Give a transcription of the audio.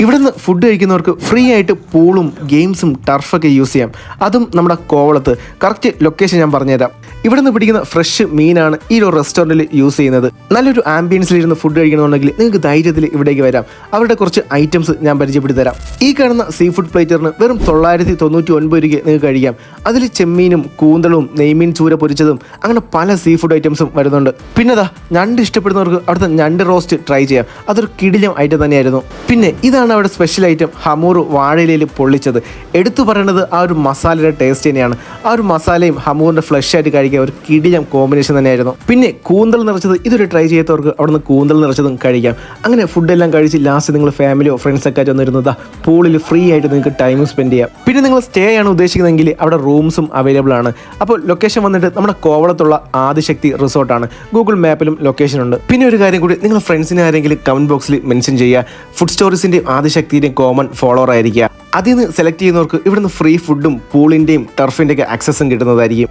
ഇവിടുന്ന് food കഴിക്കുന്നവർക്ക് free ആയിട്ട് പൂളും ഗെയിംസും ടർഫൊക്കെ യൂസ് ചെയ്യാം. അതും നമ്മുടെ കോവളത്ത്. കറക്റ്റ് ലൊക്കേഷൻ ഞാൻ പറഞ്ഞുതരാം. ഇവിടുന്ന് പിടിക്കുന്ന ഫ്രഷ് മീനാണ് ഈ ഒരു റെസ്റ്റോറന്റിൽ യൂസ് ചെയ്യുന്നത്. നല്ലൊരു ആംബിയൻസിൽ ഇരുന്ന് ഫുഡ് കഴിക്കണമെന്നുണ്ടെങ്കിൽ നിങ്ങൾക്ക് ധൈര്യത്തിൽ ഇവിടേക്ക് വരാം. അവരുടെ കുറച്ച് ഐറ്റംസ് ഞാൻ പരിചയപ്പെടുത്തി തരാം ഈ കാണുന്ന സീ ഫുഡ് പ്ലേറ്ററിന് വെറും തൊള്ളായിരത്തി തൊണ്ണൂറ്റി ഒൻപത് രൂപയ്ക്ക് നിങ്ങൾക്ക് കഴിക്കാം. അതിൽ ചെമ്മീനും കൂന്തളും നെയ്മീൻ ചൂര പൊരിച്ചതും അങ്ങനെ പല സീ ഫുഡ് ഐറ്റംസും വരുന്നുണ്ട്. പിന്നെതാ ഞണ്ട് ഇഷ്ടപ്പെടുന്നവർക്ക് അവിടുത്തെ ഞണ്ട് റോസ്റ്റ് ട്രൈ ചെയ്യാം. അതൊരു കിടിലം ഐറ്റം തന്നെയായിരുന്നു. പിന്നെ ഇതാണ് അവിടെ സ്പെഷ്യൽ ഐറ്റം ഹമൂർ വാഴയിലയിൽ പൊള്ളിച്ചത്. എടുത്തു പറയേണ്ടത് ആ ഒരു മസാലയുടെ ടേസ്റ്റ് തന്നെയാണ്. ആ ഒരു മസാലയും ഹമൂറിന്റെ ഫ്ലഷ് ആയിട്ട് കഴിക്കാൻ ഒരു കിടിലം കോമ്പിനേഷൻ തന്നെയായിരുന്നു. പിന്നെ കൂന്തൽ നിറച്ചത് ഇതൊരു ട്രൈ ചെയ്യാത്തവർക്ക് അവിടെ നിന്ന് കൂന്തൽ നിറച്ചതും കഴിക്കാം. അങ്ങനെ ഫുഡെല്ലാം കഴിച്ച് ലാസ്റ്റ് നിങ്ങൾ ഫാമിലിയോ ഫ്രണ്ട്സൊക്കെ ആയിട്ട് വന്നിരുന്നത് പൂളിൽ ഫ്രീ ആയിട്ട് നിങ്ങൾക്ക് ടൈം സ്പെൻഡ് ചെയ്യാം. പിന്നെ നിങ്ങൾ സ്റ്റേ ആണ് ഉദ്ദേശിക്കുന്നതെങ്കിൽ അവിടെ റൂംസും അവൈലബിൾ ആണ്. അപ്പോൾ ലൊക്കേഷൻ വന്നിട്ട് നമ്മുടെ കോവളത്തുള്ള ആദിശക്തി റിസോർട്ടാണ് ഗൂഗിൾ മാപ്പിലും ലൊക്കേഷൻ ഉണ്ട്. പിന്നെ ഒരു കാര്യം കൂടി നിങ്ങൾ ഫ്രണ്ട്സിനെ ആരെങ്കിലും കമന്റ് ബോക്സിൽ മെൻഷൻ ചെയ്യുക. ഫുഡ് സ്റ്റോറീസിന്റെയും ആദിശക്തിയുടെയും കോമൺ ഫോളോവർ ആയിരിക്കുക. അതിൽ നിന്ന് സെലക്ട് ചെയ്യുന്നവർക്ക് ഇവിടുന്ന് ഫ്രീ ഫുഡും പൂളിന്റെയും ടർഫിന്റെയൊക്കെ ആക്സസും കിട്ടുന്നതായിരിക്കും.